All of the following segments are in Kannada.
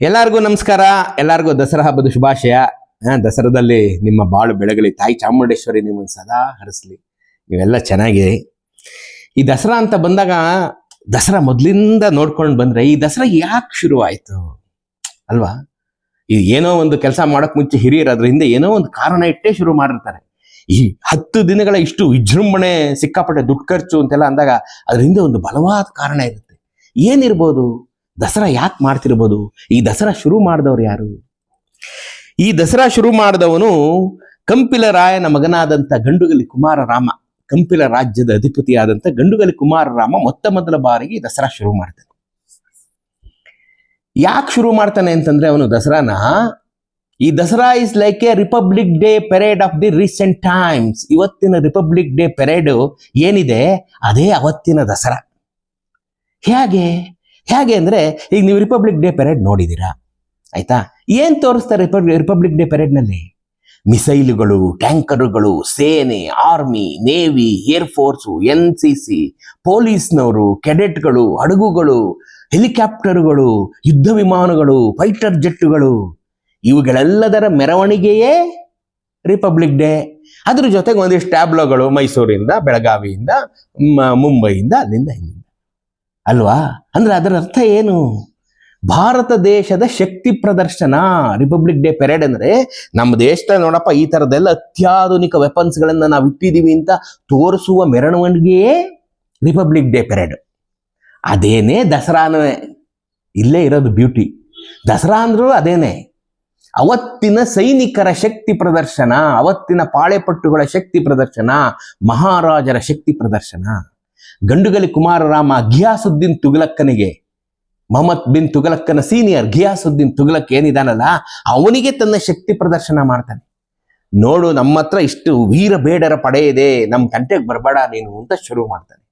ಎಲ್ಲರಿಗೂ ನಮಸ್ಕಾರ. ಎಲ್ಲರಿಗೂ ದಸರಾ ಹಬ್ಬದ ಶುಭಾಶಯ. ದಸರಾದಲ್ಲಿ ನಿಮ್ಮ ಬಾಳು ಬೆಳಗಲಿ, ತಾಯಿ ಚಾಮುಂಡೇಶ್ವರಿ ನಿಮ್ಮನ್ನು ಸದಾ ಹರಿಸ್ಲಿ. ನೀವೆಲ್ಲ ಚೆನ್ನಾಗಿದೆ ಈ ದಸರಾ ಅಂತ ಬಂದಾಗ ದಸರಾ ಮೊದಲಿಂದ ನೋಡ್ಕೊಂಡು ಬಂದ್ರೆ ಈ ದಸರಾ ಯಾಕೆ ಶುರು ಆಯ್ತು ಅಲ್ವಾ? ಇದು ಏನೋ ಒಂದು ಕೆಲಸ ಮಾಡೋಕೆ ಮುಂಚೆ ಹಿರಿಯರು ಅದ್ರ ಹಿಂದೆ ಏನೋ ಒಂದು ಕಾರಣ ಇಟ್ಟೇ ಶುರು ಮಾಡಿರ್ತಾರೆ. ಈ ಹತ್ತು ದಿನಗಳ ಇಷ್ಟು ವಿಜೃಂಭಣೆ, ಸಿಕ್ಕಾಪಟ್ಟೆ ದುಡ್ಡು ಖರ್ಚು ಅಂತೆಲ್ಲ ಅಂದಾಗ ಅದ್ರ ಹಿಂದೆ ಒಂದು ಬಲವಾದ ಕಾರಣ ಇರುತ್ತೆ. ಏನಿರ್ಬೋದು? ದಸರಾ ಯಾಕೆ ಮಾಡ್ತಿರ್ಬೋದು? ಈ ದಸರಾ ಶುರು ಮಾಡಿದವರು ಯಾರು? ಈ ದಸರಾ ಶುರು ಮಾಡಿದವನು ಕಂಪಿಲ ರಾಯನ ಮಗನಾದಂಥ ಗಂಡುಗಲಿ ಕುಮಾರರಾಮ ಕಂಪಿಲ ರಾಜ್ಯದ ಅಧಿಪತಿಯಾದಂಥ ಗಂಡುಗಲಿ ಕುಮಾರರಾಮ ಮೊತ್ತ ಮೊದಲ ಬಾರಿಗೆ ದಸರಾ ಶುರು ಮಾಡ್ತಾನೆ. ಯಾಕೆ ಶುರು ಮಾಡ್ತಾನೆ ಅಂತಂದ್ರೆ ಅವನು ದಸರಾನ, ಈ Dasara is like a republic day parade of the recent times. ಇವತ್ತಿನ ರಿಪಬ್ಲಿಕ್ ಡೇ ಪೆರೇಡ್ ಏನಿದೆ? ಅದೇ ಅವತ್ತಿನ ದಸರಾ. ಹೇಗೆ? ಹೇಗೆ ಅಂದರೆ, ಈಗ ನೀವು ರಿಪಬ್ಲಿಕ್ ಡೇ ಪೆರೇಡ್ ನೋಡಿದ್ದೀರಾ? ಆಯ್ತಾ? ಏನು ತೋರಿಸ್ತಾರೆ ರಿಪಬ್ಲಿಕ್ ಡೇ ಪೆರೇಡ್ನಲ್ಲಿ ಮಿಸೈಲುಗಳು ಟ್ಯಾಂಕರುಗಳು ಸೇನೆ army navy air force N C C ಪೊಲೀಸ್ನವರು ಕೆಡೆಟ್ಗಳು ಹಡಗುಗಳು ಹೆಲಿಕಾಪ್ಟರ್ಗಳು ಯುದ್ಧ ವಿಮಾನಗಳು ಫೈಟರ್ ಜೆಟ್ಟುಗಳು ಇವುಗಳೆಲ್ಲದರ ಮೆರವಣಿಗೆಯೇ ರಿಪಬ್ಲಿಕ್ ಡೇ ಅದ್ರ ಜೊತೆಗೆ ಒಂದಿಷ್ಟು ಟ್ಯಾಬ್ಲೋಗಳು ಮೈಸೂರಿಂದ, ಬೆಳಗಾವಿಯಿಂದ ಮುಂಬೈಯಿಂದ, ಅಲ್ಲಿಂದ ಇಲ್ಲಿಂದ ಅಲ್ವಾ? ಅಂದ್ರೆ ಅದರ ಅರ್ಥ ಏನು? ಭಾರತ ದೇಶದ ಶಕ್ತಿ ಪ್ರದರ್ಶನ ರಿಪಬ್ಲಿಕ್ ಡೇ ಪೆರೇಡ್ ಅಂದ್ರೆ ನಮ್ಮ ದೇಶದ ನೋಡಪ್ಪ, ಈ ತರದೆಲ್ಲ ಅತ್ಯಾಧುನಿಕ ವೆಪನ್ಸ್ ಗಳನ್ನ ನಾವು ಇಟ್ಟಿದ್ದೀವಿ ಅಂತ ತೋರಿಸುವ ಮೆರವಣಿಗೆಯೇ ರಿಪಬ್ಲಿಕ್ ಡೇ ಪೆರೇಡ್ ಅದೇನೇ ದಸರಾನೇ ಇಲ್ಲೇ ಇರೋದು ಬ್ಯೂಟಿ ದಸರಾ ಅಂದ್ರೂ ಅದೇನೆ? ಅವತ್ತಿನ ಸೈನಿಕರ ಶಕ್ತಿ ಪ್ರದರ್ಶನ, ಅವತ್ತಿನ ಪಾಳೆಪಟ್ಟುಗಳ ಶಕ್ತಿ ಪ್ರದರ್ಶನ, ಮಹಾರಾಜರ ಶಕ್ತಿ ಪ್ರದರ್ಶನ. ಗಂಡುಗಲಿ ಕುಮಾರರಾಮ ಘಿಯಾಸುದ್ದೀನ್ ತುಗಲಕ್ಕನಿಗೆ ಮೊಹಮ್ಮದ್ ಬಿನ್ ತುಗಲಕ್ಕನ ಸೀನಿಯರ್ ಘಿಯಾಸುದ್ದೀನ್ ತುಗಲಕ್ ಏನಿದಾನಲ್ಲ, ಅವನಿಗೆ ತನ್ನ ಶಕ್ತಿ ಪ್ರದರ್ಶನ ಮಾಡ್ತಾನೆ. ನೋಡು ನಮ್ಮ ಹತ್ರ ಇಷ್ಟು ವೀರ ಬೇಡರ ಪಡೆ ಇದೆ ನಮ್ಮ ತಂಟೆಗೆ ಬರಬೇಡ ನೀನು ಅಂತ ಶುರು ಮಾಡ್ತಾನೆ.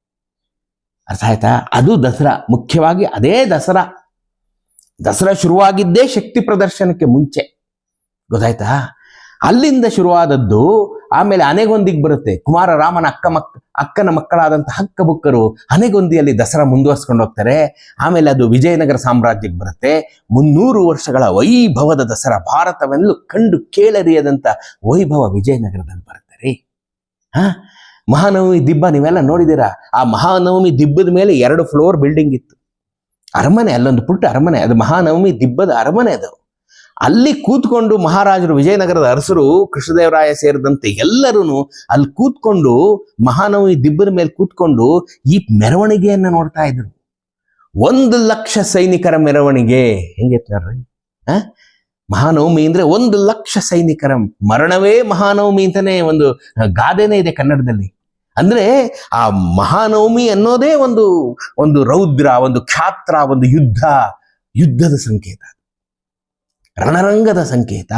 ಅರ್ಥ ಆಯ್ತಾ? ಅದು ದಸರಾ. ಮುಖ್ಯವಾಗಿ ಅದೇ ದಸರಾ. ದಸರಾ ಶುರುವಾಗಿದ್ದೇ ಶಕ್ತಿ ಪ್ರದರ್ಶನಕ್ಕೆ ಮುಂಚೆ. ಗೊತ್ತಾಯ್ತಾ? ಅಲ್ಲಿಂದ ಶುರುವಾದದ್ದು ಆಮೇಲೆ ಅನೆಗೊಂದಿಗೆ ಬರುತ್ತೆ. ಕುಮಾರ ರಾಮನ ಅಕ್ಕ ಮಕ್, ಅಕ್ಕನ ಮಕ್ಕಳಾದಂತಹ ಹಕ್ಕ ಬುಕ್ಕರು ಅನೆಗೊಂದಿಯಲ್ಲಿ ದಸರಾ ಮುಂದುವರ್ಸ್ಕೊಂಡು ಹೋಗ್ತಾರೆ. ಆಮೇಲೆ ಅದು ವಿಜಯನಗರ ಸಾಮ್ರಾಜ್ಯಕ್ಕೆ ಬರುತ್ತೆ. ಮುನ್ನೂರು ವರ್ಷಗಳ ವೈಭವದ ದಸರಾ ಭಾರತವೆಲ್ಲೂ ಕಂಡು ಕೇಳರಿಯದಂಥ ವೈಭವ ವಿಜಯನಗರದಲ್ಲಿ ಬರುತ್ತೆ ರೀ. ಹಾ? ಮಹಾನವಮಿ ದಿಬ್ಬ ನೀವೆಲ್ಲ ನೋಡಿದ್ದೀರಾ? ಆ ಮಹಾನವಮಿ ದಿಬ್ಬದ ಮೇಲೆ ಎರಡು ಫ್ಲೋರ್ ಬಿಲ್ಡಿಂಗ್ ಇತ್ತು. ಅರಮನೆ, ಅಲ್ಲೊಂದು ಪುಟ್ಟ ಅರಮನೆ, ಅದು ಮಹಾನವಮಿ ದಿಬ್ಬದ ಅರಮನೆ ಅದು. ಅಲ್ಲಿ ಕೂತ್ಕೊಂಡು ಮಹಾರಾಜರು, ವಿಜಯನಗರದ ಅರಸರು, ಕೃಷ್ಣದೇವರಾಯ ಸೇರಿದಂತೆ ಎಲ್ಲರೂ ಅಲ್ಲಿ ಕೂತ್ಕೊಂಡು ಮಹಾನವಮಿ ದಿಬ್ಬರ ಮೇಲೆ ಕೂತ್ಕೊಂಡು ಈ ಮೆರವಣಿಗೆಯನ್ನು ನೋಡ್ತಾ ಇದ್ರು. ಒಂದು ಲಕ್ಷ ಸೈನಿಕರ ಮೆರವಣಿಗೆ. ಹೆಂಗೈತೆ ನೋಡ್ರಿ? ಮಹಾನವಮಿ ಅಂದ್ರೆ ಒಂದು ಲಕ್ಷ ಸೈನಿಕರ ಮರಣವೇ ಮಹಾನವಮಿ ಅಂತಾನೆ ಒಂದು ಗಾದೆನೇ ಇದೆ ಕನ್ನಡದಲ್ಲಿ. ಅಂದ್ರೆ ಆ ಮಹಾನವಮಿ ಅನ್ನೋದೇ ಒಂದು ಒಂದು ರೌದ್ರ, ಒಂದು ಕ್ಷಾತ್ರ ಒಂದು ಯುದ್ಧ, ಯುದ್ಧದ ಸಂಕೇತ. ರಣರಂಗದ ಸಂಕೇತ.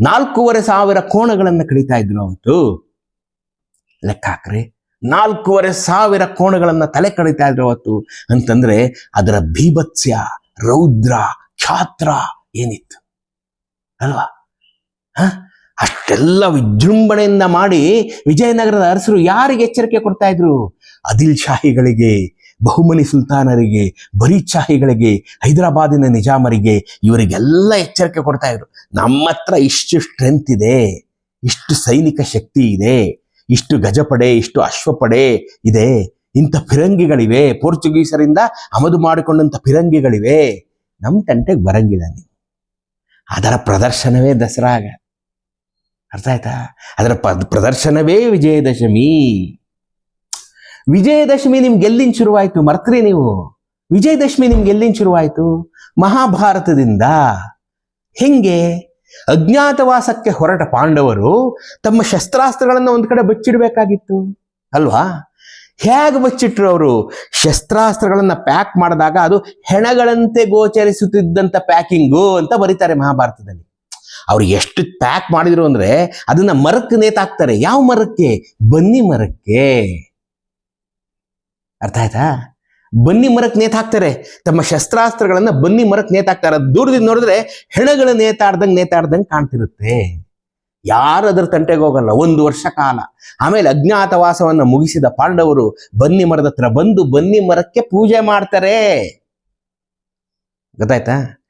ನಾಲ್ಕೂವರೆ ಸಾವಿರ ಕೋಣಗಳನ್ನು ಕಡಿತಾ ಇದ್ರು ಅವತ್ತು. ಲೆಕ್ಕ ಹಾಕ್ರಿ. ನಾಲ್ಕೂವರೆ ಸಾವಿರ ಕೋಣಗಳನ್ನು ತಲೆ ಕಡಿತಾ ಇದ್ರು ಅವತ್ತು ಅಂತಂದ್ರೆ ಅದರ ಭೀಭತ್ಸ್ಯ, ರೌದ್ರ, ಛಾತ್ರ ಏನಿತ್ತು? ಅಲ್ವಾ? ಹ? ಅಷ್ಟೆಲ್ಲ ವಿಜೃಂಭಣೆಯಿಂದ ಮಾಡಿ ವಿಜಯನಗರದ ಅರಸರು ಯಾರಿಗೆ ಎಚ್ಚರಿಕೆ ಕೊಡ್ತಾ ಇದ್ರು? ಅದಿಲ್ ಶಾಹಿಗಳಿಗೆ ಬಹುಮನಿ ಸುಲ್ತಾನರಿಗೆ ಬರೀಚಾಹಿಗಳಿಗೆ ಹೈದರಾಬಾದಿನ ನಿಜಾಮರಿಗೆ ಇವರಿಗೆಲ್ಲ ಎಚ್ಚರಿಕೆ ಕೊಡ್ತಾ ಇದ್ರು. ನಮ್ಮ ಹತ್ರ ಇಷ್ಟು ಸ್ಟ್ರೆಂತ್ ಇದೆ, ಇಷ್ಟು ಸೈನಿಕ ಶಕ್ತಿ ಇದೆ, ಇಷ್ಟು ಗಜಪಡೆ, ಇಷ್ಟು ಅಶ್ವಪಡೆ ಇದೆ, ಇಂಥ ಫಿರಂಗಿಗಳಿವೆ. ಪೋರ್ಚುಗೀಸರಿಂದ ಆಮದು ಮಾಡಿಕೊಂಡಂಥ ಫಿರಂಗಿಗಳಿವೆ. ನಮ್ಮ ತಂಟೆಗೆ ಬರಂಗಿಲ್ಲ ನೀವು. ಅದರ ಪ್ರದರ್ಶನವೇ ದಸರಾಗ. ಅರ್ಥ ಆಯ್ತಾ? ಅದರ ಪ್ರದರ್ಶನವೇ ವಿಜಯದಶಮಿ. ವಿಜಯದಶಮಿ ನಿಮ್ಗೆ ಎಲ್ಲಿಂದ ಶುರುವಾಯ್ತು? ಮರ್ತ್ರಿ ನೀವು. ವಿಜಯದಶಮಿ ನಿಮ್ಗೆ ಎಲ್ಲಿಂದ ಶುರುವಾಯ್ತು? ಮಹಾಭಾರತದಿಂದ. ಹೆಂಗೆ? ಅಜ್ಞಾತವಾಸಕ್ಕೆ ಹೊರಟ ಪಾಂಡವರು ತಮ್ಮ ಶಸ್ತ್ರಾಸ್ತ್ರಗಳನ್ನ ಒಂದ್ ಕಡೆ ಬಚ್ಚಿಡ್ಬೇಕಾಗಿತ್ತು. ಅಲ್ವಾ? ಹೇಗೆ ಬಚ್ಚಿಟ್ರು ಅವರು? ಶಸ್ತ್ರಾಸ್ತ್ರಗಳನ್ನ ಪ್ಯಾಕ್ ಮಾಡಿದಾಗ ಅದು ಹೆಣಗಳಂತೆ ಗೋಚರಿಸುತ್ತಿದ್ದಂತ ಪ್ಯಾಕಿಂಗು ಅಂತ ಬರೀತಾರೆ ಮಹಾಭಾರತದಲ್ಲಿ. ಅವ್ರು ಎಷ್ಟು ಪ್ಯಾಕ್ ಮಾಡಿದ್ರು ಅಂದ್ರೆ ಅದನ್ನ ಮರಕ್ಕೆ ನೇತಾಕ್ತಾರೆ. ಯಾವ ಮರಕ್ಕೆ? ಬನ್ನಿ ಮರಕ್ಕೆ. ಅರ್ಥ ಆಯ್ತಾ? ಬನ್ನಿ ಮರಕ್ಕೆ ನೇತಾಕ್ತಾರೆ ತಮ್ಮ ಶಸ್ತ್ರಾಸ್ತ್ರಗಳನ್ನ ಬನ್ನಿ ಮರಕ್ಕೆ ನೇತಾಕ್ತಾರೆ ದೂರದಿಂದ ನೋಡಿದ್ರೆ ಹೆಣಗಳ ನೇತಾಡ್ದಂಗೆ ನೇತಾಡ್ದಂಗೆ ಕಾಣ್ತಿರುತ್ತೆ. ಯಾರು ಅದ್ರ ತಂಟೆಗೆ ಹೋಗಲ್ಲ. ಒಂದು ವರ್ಷ ಕಾಲ. ಆಮೇಲೆ ಅಜ್ಞಾತವಾಸವನ್ನ ಮುಗಿಸಿದ ಪಾಂಡವರು ಬನ್ನಿ ಮರದ ಹತ್ರ ಬಂದು ಬನ್ನಿ ಮರಕ್ಕೆ ಪೂಜೆ ಮಾಡ್ತಾರೆ. ಗೊತ್ತಾಯ್ತಾ?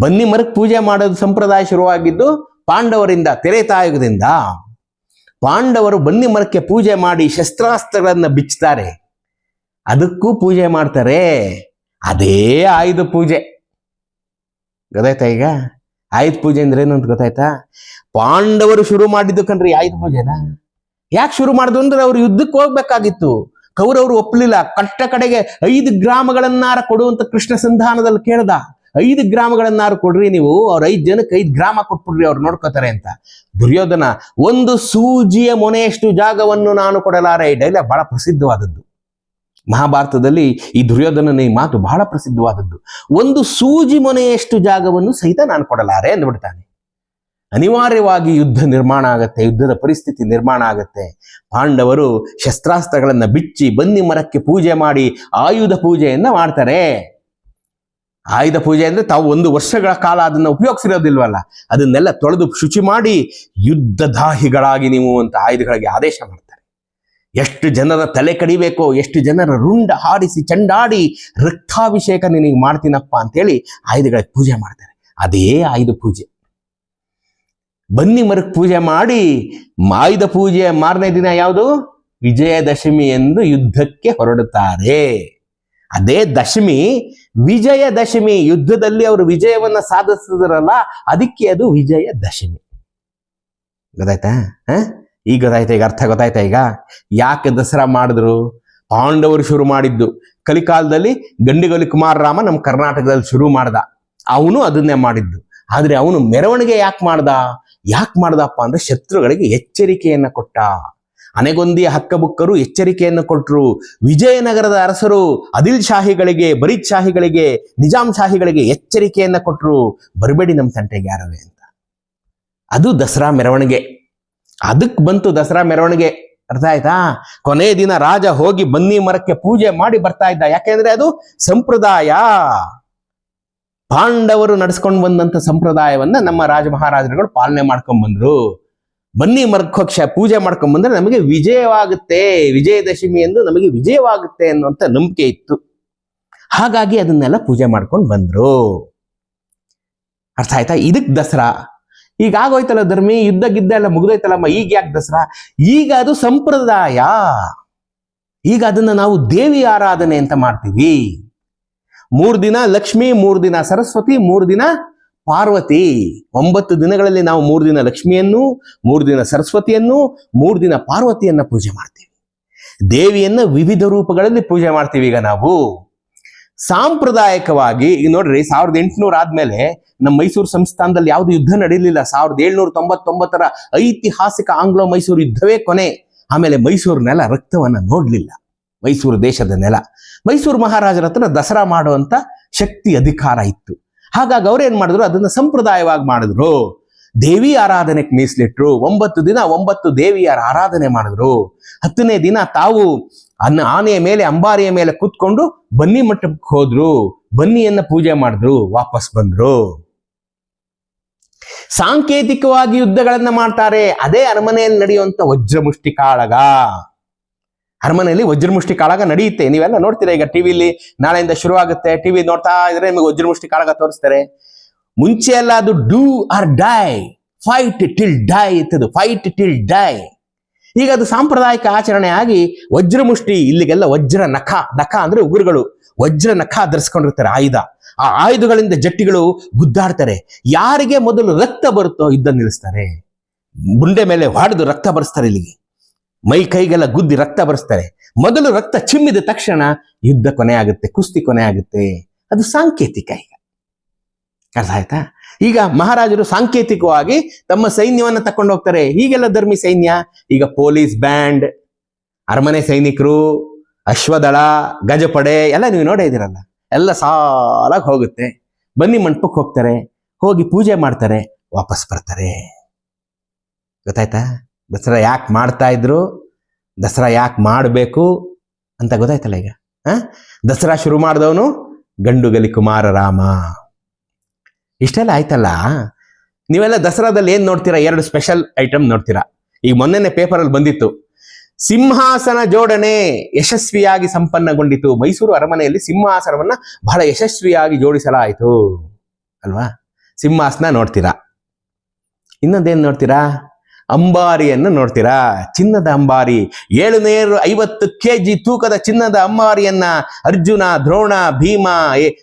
ಬನ್ನಿ ಮರಕ್ಕೆ ಪೂಜೆ ಮಾಡೋದು ಸಂಪ್ರದಾಯ ಶುರುವಾಗಿದ್ದು ಪಾಂಡವರಿಂದ ತೆರೆತಾಯುಗದಿಂದ ಪಾಂಡವರು ಬನ್ನಿ ಮರಕ್ಕೆ ಪೂಜೆ ಮಾಡಿ ಶಸ್ತ್ರಾಸ್ತ್ರಗಳನ್ನ ಬಿಚ್ಚುತ್ತಾರೆ ಅದಕ್ಕೂ ಪೂಜೆ ಮಾಡ್ತಾರೆ. ಅದೇ ಆಯುಧ ಪೂಜೆ. ಗೊತ್ತಾಯ್ತಾ ಈಗ? ಆಯುಧ ಪೂಜೆ ಅಂದ್ರೆ ಏನು ಅಂತ ಗೊತ್ತಾಯ್ತಾ? ಪಾಂಡವರು ಶುರು ಮಾಡಿದ್ದು ಕಣ್ರಿ ಆಯುಧ ಪೂಜೆನ. ಯಾಕೆ ಶುರು ಮಾಡಿದ್ರು ಅಂದ್ರೆ ಅವ್ರು ಯುದ್ಧಕ್ಕೆ ಹೋಗ್ಬೇಕಾಗಿತ್ತು. ಕೌರವರು ಒಪ್ಪಲಿಲ್ಲ ಕಟ್ಟ ಕಡೆಗೆ ಐದು ಗ್ರಾಮಗಳನ್ನಾರ ಕೊಡುವಂತ ಕೃಷ್ಣ ಸಂಧಾನದಲ್ಲಿ ಕೇಳ್ದ. ಐದು ಗ್ರಾಮಗಳನ್ನಾರು ಕೊಡ್ರಿ ನೀವು. ಅವ್ರ ಐದು ಜನಕ್ಕೆ ಐದು ಗ್ರಾಮ ಕೊಟ್ಬಿಡ್ರಿ ಅವ್ರು ನೋಡ್ಕೋತಾರೆ ಅಂತ. ದುರ್ಯೋಧನ, ಒಂದು ಸೂಜಿಯ ಮೊನೆಯಷ್ಟು ಜಾಗವನ್ನು ನಾನು ಕೊಡಲಾರೆ. ಈ ಡೈಲಾಗ್ ಬಹಳ ಪ್ರಸಿದ್ಧವಾದದ್ದು. ಮಹಾಭಾರತದಲ್ಲಿ ಈ ದುರ್ಯೋಧನನ ಈ ಮಾತು ಬಹಳ ಪ್ರಸಿದ್ಧವಾದದ್ದು. ಒಂದು ಸೂಜಿ ಮೊನೆಯಷ್ಟು ಜಾಗವನ್ನು ಸಹಿತ ನಾನು ಕೊಡಲಾರೆ ಅಂದ್ಬಿಡ್ತಾನೆ. ಅನಿವಾರ್ಯವಾಗಿ ಯುದ್ಧ ನಿರ್ಮಾಣ ಆಗತ್ತೆ, ಯುದ್ಧದ ಪರಿಸ್ಥಿತಿ ನಿರ್ಮಾಣ ಆಗತ್ತೆ. ಪಾಂಡವರು ಶಸ್ತ್ರಾಸ್ತ್ರಗಳನ್ನ ಬಿಚ್ಚಿ ಬನ್ನಿ ಮರಕ್ಕೆ ಪೂಜೆ ಮಾಡಿ ಆಯುಧ ಪೂಜೆಯನ್ನ ಮಾಡ್ತಾರೆ. ಆಯುಧ ಪೂಜೆ ಅಂದ್ರೆ ತಾವು ಒಂದು ವರ್ಷಗಳ ಕಾಲ ಅದನ್ನ ಉಪಯೋಗಿಸಿರೋದಿಲ್ವಲ್ಲ. ಅದನ್ನೆಲ್ಲ ತೊಳೆದು ಶುಚಿ ಮಾಡಿ ಯುದ್ಧದಾಹಿಗಳಾಗಿ ನೀವು ಅಂತ ಆಯುಧಗಳಿಗೆ ಆದೇಶ ಮಾಡ್ತಾರೆ. ಎಷ್ಟು ಜನರ ತಲೆ ಕಡಿಬೇಕೋ, ಎಷ್ಟು ಜನರ ರುಂಡ ಹಾರಿಸಿ ಚಂಡಾಡಿ ರಕ್ತಾಭಿಷೇಕ ನಿನಗೆ ಮಾಡ್ತೀನಪ್ಪ ಅಂತೇಳಿ ಆಯುಧಗಳಿಗೆ ಪೂಜೆ ಮಾಡ್ತಾರೆ. ಅದೇ ಆಯುಧ ಪೂಜೆ. ಬನ್ನಿ ಮರಕ್ ಪೂಜೆ ಮಾಡಿ, ಆಯುಧ ಪೂಜೆ ಮಾರನೇ ದಿನ ಯಾವುದು? ವಿಜಯದಶಮಿ ಎಂದು ಯುದ್ಧಕ್ಕೆ ಹೊರಡುತ್ತಾರೆ. ಅದೇ ದಶಮಿ, ವಿಜಯದಶಮಿ, ಯುದ್ಧದಲ್ಲಿ ಅವರು ವಿಜಯವನ್ನ ಸಾಧಿಸಿದ್ರಲ್ಲ, ಅದಕ್ಕೆ ಅದು ವಿಜಯದಶಮಿ. ಗೊತ್ತಾಯ್ತಾ? ಹ? ಈಗ ಗೊತ್ತಾಯ್ತಾ, ಈಗ ಅರ್ಥ ಗೊತ್ತಾಯ್ತಾ ಈಗ? ಯಾಕೆ ದಸರಾ ಮಾಡಿದ್ರು? ಪಾಂಡವರು ಶುರು ಮಾಡಿದ್ದು. ಕಲಿಕಾಲದಲ್ಲಿ ಗಂಡಿಗಲಿ ಕುಮಾರರಾಮ ನಮ್ಮ ಕರ್ನಾಟಕದಲ್ಲಿ ಶುರು ಮಾಡ್ದ. ಅವನು ಅದನ್ನೇ ಮಾಡಿದ್ದು. ಆದ್ರೆ ಅವನು ಮೆರವಣಿಗೆ ಯಾಕೆ ಮಾಡ್ದ? ಯಾಕೆ ಮಾಡ್ದಪ್ಪ ಅಂದ್ರೆ ಶತ್ರುಗಳಿಗೆ ಎಚ್ಚರಿಕೆಯನ್ನ ಕೊಟ್ಟ. ಅನೆಗೊಂದಿಯ ಹಕ್ಕಬುಕ್ಕರು ಎಚ್ಚರಿಕೆಯನ್ನು ಕೊಟ್ಟರು ವಿಜಯನಗರದ ಅರಸರು ಅದಿಲ್ ಶಾಹಿಗಳಿಗೆ, ಬರೀದ್ ಶಾಹಿಗಳಿಗೆ, ನಿಜಾಂ ಶಾಹಿಗಳಿಗೆ ಎಚ್ಚರಿಕೆಯನ್ನ ಕೊಟ್ಟರು ಬರಬೇಡಿ ನಮ್ಮ ತಂಟೆಗೆ ಯಾರವೇ ಅಂತ. ಅದು ದಸರಾ ಮೆರವಣಿಗೆ. ಅದಕ್ಕೆ ಬಂತು ದಸರಾ ಮೆರವಣಿಗೆ. ಅರ್ಥ ಆಯ್ತಾ? ಕೊನೆ ದಿನ ರಾಜ ಹೋಗಿ ಬನ್ನಿ ಮರಕ್ಕೆ ಪೂಜೆ ಮಾಡಿ ಬರ್ತಾ ಇದ್ದ. ಯಾಕೆಂದ್ರೆ ಅದು ಸಂಪ್ರದಾಯ. ಪಾಂಡವರು ನಡ್ಸ್ಕೊಂಡು ಬಂದಂತ ಸಂಪ್ರದಾಯವನ್ನ ನಮ್ಮ ರಾಜ ಮಹಾರಾಜರುಗಳು ಪಾಲನೆ ಮಾಡ್ಕೊಂಡ್ ಬಂದ್ರು. ಬನ್ನಿ ಮರಕ್ಕೆ ಪೂಜೆ ಮಾಡ್ಕೊಂಡ್ ಬಂದ್ರೆ ನಮಗೆ ವಿಜಯವಾಗುತ್ತೆ. ವಿಜಯದಶಮಿ ಎಂದು ನಮಗೆ ವಿಜಯವಾಗುತ್ತೆ ಅನ್ನುವಂತ ನಂಬಿಕೆ ಇತ್ತು. ಹಾಗಾಗಿ ಅದನ್ನೆಲ್ಲ ಪೂಜೆ ಮಾಡ್ಕೊಂಡು ಬಂದ್ರು. ಅರ್ಥ ಆಯ್ತಾ? ಇದಕ್ ದಸರಾ. ಈಗ ಆಗೋಯ್ತಲ್ಲ ಧರ್ಮಿ ಯುದ್ಧ ಗಿದ್ದ ಎಲ್ಲ ಮುಗ್ದೋಯ್ತಲ್ಲಮ್ಮ ಈಗ ಯಾಕೆ ದಸರಾ? ಈಗ ಅದು ಸಂಪ್ರದಾಯ. ಈಗ ಅದನ್ನ ನಾವು ದೇವಿ ಆರಾಧನೆ ಅಂತ ಮಾಡ್ತೀವಿ. ಮೂರು ದಿನ ಲಕ್ಷ್ಮಿ, ಮೂರು ದಿನ ಸರಸ್ವತಿ, ಮೂರು ದಿನ ಪಾರ್ವತಿ. ಒಂಬತ್ತು ದಿನಗಳಲ್ಲಿ ನಾವು ಮೂರು ದಿನ ಲಕ್ಷ್ಮಿಯನ್ನು, ಮೂರು ದಿನ ಸರಸ್ವತಿಯನ್ನು, ಮೂರು ದಿನ ಪಾರ್ವತಿಯನ್ನ ಪೂಜೆ ಮಾಡ್ತೀವಿ. ದೇವಿಯನ್ನ ವಿವಿಧ ರೂಪಗಳಲ್ಲಿ ಪೂಜೆ ಮಾಡ್ತೀವಿ ಈಗ ನಾವು. ಸಾಂಪ್ರದಾಯಿಕವಾಗಿ, ಈಗ ನೋಡ್ರಿ ಸಾವಿರದ ಎಂಟುನೂರ ಆದ್ಮೇಲೆ ನಮ್ಮ ಮೈಸೂರು ಸಂಸ್ಥಾನದಲ್ಲಿ ಯಾವ್ದು ಯುದ್ಧ ನಡೀಲಿಲ್ಲ. ಸಾವಿರದ ಏಳ್ನೂರ ತೊಂಬತ್ತೊಂಬತ್ತರ ಐತಿಹಾಸಿಕ ಆಂಗ್ಲೋ ಮೈಸೂರು ಯುದ್ಧವೇ ಕೊನೆ. ಆಮೇಲೆ ಮೈಸೂರು ನೆಲ ರಕ್ತವನ್ನ ನೋಡ್ಲಿಲ್ಲ. ಮೈಸೂರು ದೇಶದ ನೆಲ. ಮೈಸೂರು ಮಹಾರಾಜರ ಹತ್ರ ದಸರಾ ಮಾಡುವಂತ ಶಕ್ತಿ ಅಧಿಕಾರ ಇತ್ತು. ಹಾಗಾಗಿ ಅವ್ರೇನ್ ಮಾಡಿದ್ರು? ಅದನ್ನ ಸಂಪ್ರದಾಯವಾಗಿ ಮಾಡಿದ್ರು. ದೇವಿ ಆರಾಧನೆಗೆ ಮೀಸಲಿಟ್ರು. ಒಂಬತ್ತು ದಿನ ಒಂಬತ್ತು ದೇವಿಯರ ಆರಾಧನೆ ಮಾಡಿದ್ರು. ಹತ್ತನೇ ದಿನ ತಾವು ಅನ್ನ ಆನೆಯ ಮೇಲೆ, ಅಂಬಾರಿಯ ಮೇಲೆ ಕೂತ್ಕೊಂಡು ಬನ್ನಿ ಮಠಕ್ಕೆ ಹೋದ್ರು. ಬನ್ನಿಯನ್ನ ಪೂಜೆ ಮಾಡಿದ್ರು. ವಾಪಸ್ ಬಂದ್ರು. ಸಾಂಕೇತಿಕವಾಗಿ ಯುದ್ಧಗಳನ್ನ ಮಾಡ್ತಾರೆ. ಅದೇ ಅರಮನೆಯಲ್ಲಿ ನಡೆಯುವಂತ ವಜ್ರಮುಷ್ಟಿ ಕಾಳಗ. ಅರಮನೆಯಲ್ಲಿ ವಜ್ರಮುಷ್ಟಿ ಕಾಳಗ ನಡೆಯುತ್ತೆ. ನೀವೆಲ್ಲ ನೋಡ್ತೀರಾ ಈಗ ಟಿವಿಲಿ? ನಾಳೆಯಿಂದ ಶುರು ಆಗುತ್ತೆ ಟಿವಿ ನೋಡ್ತಾ ಇದ್ರೆ ನಿಮಗೆ ವಜ್ರಮುಷ್ಟಿ ಕಾಳಗ ತೋರಿಸ್ತಾರೆ. ಮುಂಚೆ ಎಲ್ಲ ಅದು do or die fight till die ಇತ್ತದು. Fight till die ಈಗ ಅದು ಸಾಂಪ್ರದಾಯಿಕ ಆಚರಣೆ ಆಗಿ ವಜ್ರಮುಷ್ಟಿ, ಇಲ್ಲಿಗೆಲ್ಲ ವಜ್ರ ನಖ ನಖ ಅಂದ್ರೆ ಉಗುರುಗಳು. ವಜ್ರ ನಖ ಧರಿಸ್ಕೊಂಡಿರ್ತಾರೆ ಆಯುಧ. ಆ ಆಯುಧಗಳಿಂದ ಜಟ್ಟಿಗಳು ಗುದ್ದಾಡ್ತಾರೆ. ಯಾರಿಗೆ ಮೊದಲು ರಕ್ತ ಬರುತ್ತೋ ಯುದ್ಧ ನಿಲ್ಲಿಸ್ತಾರೆ. ಗುಂಡೆ ಮೇಲೆ ಹೊಡೆದು ರಕ್ತ ಬರೆಸ್ತಾರೆ ಇಲ್ಲಿಗೆ. ಮೈ ಕೈಗೆಲ್ಲ ಗುದ್ದಿ ರಕ್ತ ಬರೆಸ್ತಾರೆ. ಮೊದಲು ರಕ್ತ ಚಿಮ್ಮಿದ ತಕ್ಷಣ ಯುದ್ಧ ಕೊನೆ ಆಗುತ್ತೆ ಕುಸ್ತಿ ಕೊನೆ ಆಗುತ್ತೆ ಅದು ಸಾಂಕೇತಿಕ ಅರ್ಥ ಆಯ್ತಾ? ಈಗ ಮಹಾರಾಜರು ಸಾಂಕೇತಿಕವಾಗಿ ತಮ್ಮ ಸೈನ್ಯವನ್ನು ತಕೊಂಡು ಹೋಗ್ತಾರೆ. ಹೀಗೆಲ್ಲ ಧರ್ಮಿ ಸೈನ್ಯ? ಈಗ ಪೊಲೀಸ್ ಬ್ಯಾಂಡ್, ಅರಮನೆ ಸೈನಿಕರು, ಅಶ್ವದಳ, ಗಜಪಡೆ ಎಲ್ಲ ನೀವು ನೋಡೇ ಇದ್ದೀರಲ್ಲ. ಎಲ್ಲ ಸಾಲಾಗಿ ಹೋಗುತ್ತೆ. ಬನ್ನಿ ಮಂಟಪಕ್ಕೆ ಹೋಗ್ತಾರೆ. ಹೋಗಿ ಪೂಜೆ ಮಾಡ್ತಾರೆ. ವಾಪಸ್ ಬರ್ತಾರೆ. ಗೊತ್ತಾಯ್ತಾ? ದಸರಾ ಯಾಕೆ ಮಾಡ್ತಾ ಇದ್ರು? ದಸರಾ ಯಾಕೆ ಮಾಡಬೇಕು ಅಂತ ಗೊತ್ತಾಯ್ತಲ್ಲ ಈಗ? ಹಾಂ? ದಸರಾ ಶುರು ಮಾಡಿದವನು ಗಂಡುಗಲಿ ಕುಮಾರ ರಾಮ. ಇಷ್ಟೆಲ್ಲ ಆಯ್ತಲ್ಲ? ನೀವೆಲ್ಲ ದಸರಾದಲ್ಲಿ ಏನ್ ನೋಡ್ತೀರಾ? ಎರಡು ಸ್ಪೆಷಲ್ ಐಟಮ್ ನೋಡ್ತೀರಾ? ಈಗ ಪೇಪರ್ ಪೇಪರಲ್ಲಿ ಬಂದಿತ್ತು. ಸಿಂಹಾಸನ ಜೋಡಣೆ ಯಶಸ್ವಿಯಾಗಿ ಸಂಪನ್ನಗೊಂಡಿತು. ಮೈಸೂರು ಅರಮನೆಯಲ್ಲಿ ಸಿಂಹಾಸನವನ್ನ ಬಹಳ ಯಶಸ್ವಿಯಾಗಿ ಜೋಡಿಸಲಾಯಿತು. ಅಲ್ವಾ? ಸಿಂಹಾಸನ ನೋಡ್ತೀರಾ? ಇನ್ನೊಂದೇನು ನೋಡ್ತೀರಾ? ಅಂಬಾರಿಯನ್ನು ನೋಡ್ತೀರಾ? ಚಿನ್ನದ ಅಂಬಾರಿ. ಏಳುನೂರು ಐವತ್ತು ಕೆ ಜಿ ತೂಕದ ಚಿನ್ನದ ಅಂಬಾರಿಯನ್ನ ಅರ್ಜುನ, ದ್ರೋಣ, ಭೀಮ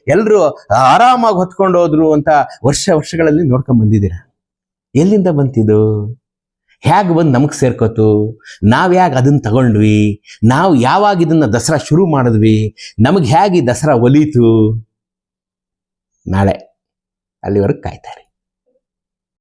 ಎಲ್ಲರೂ ಆರಾಮಾಗಿ ಹೊತ್ಕೊಂಡು ಹೋದ್ರು ಅಂತ ವರ್ಷ ವರ್ಷಗಳಲ್ಲಿ ನೋಡ್ಕೊಂಡ್ ಬಂದಿದ್ದೀರಾ? ಎಲ್ಲಿಂದ ಬಂತಿದು? ಹೇಗೆ ಬಂದು ನಮಗೆ ಸೇರ್ಕೋತು? ನಾವು ಹೇಗೆ ಅದನ್ನ ತಗೊಂಡ್ವಿ? ನಾವು ಯಾವಾಗ ಇದನ್ನ ದಸರಾ ಶುರು ಮಾಡಿದ್ವಿ? ನಮಗೆ ಹೇಗೆ ದಸರಾ ಒಲೀತು? ನಾಳೆ ಅಲ್ಲಿವರೆಗೆ ಕಾಯ್ತಾರೆ.